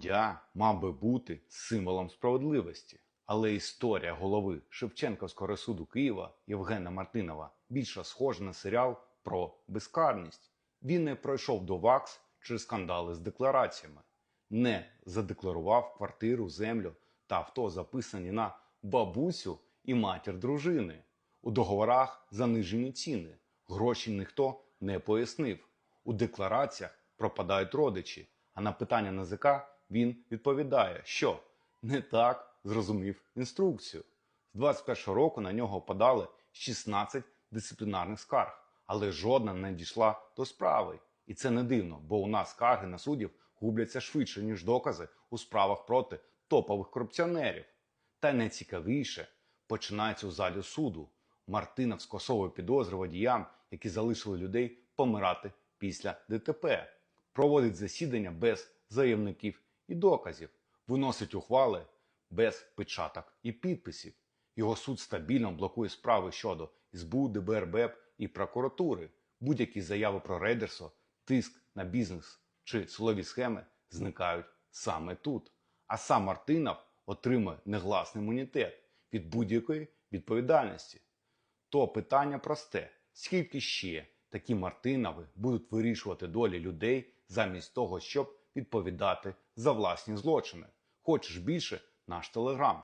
Суддя мав би бути символом справедливості, але історія голови Шевченківського суду Києва Євгена Мартинова більше схожа на серіал про безкарність. Він не пройшов до ВАКС через скандали з деклараціями, не задекларував квартиру, землю та авто, записані на бабусю і матір дружини. У договорах занижені ціни. Гроші ніхто не пояснив. У деклараціях пропадають родичі, а на питання НАЗК він відповідає, що не так зрозумів інструкцію. З 21 року на нього подали 16 дисциплінарних скарг, але жодна не дійшла до справи. І це не дивно, бо у нас скарги на суддів губляться швидше, ніж докази у справах проти топових корупціонерів. Та найцікавіше починається у залі суду. Мартинов скасовує підозри водіям, які залишили людей помирати після ДТП, проводить засідання без заявників і доказів, виносить ухвали без печаток і підписів. Його суд стабільно блокує справи щодо СБУ, ДБР, БЕП і прокуратури. Будь-які заяви про рейдерство, тиск на бізнес чи силові схеми зникають саме тут. А сам Мартинов отримує негласний імунітет від будь-якої відповідальності. То питання просте: скільки ще такі Мартинови будуть вирішувати долі людей замість того, щоб відповідати за власні злочини? Хочеш більше? Наш телеграм.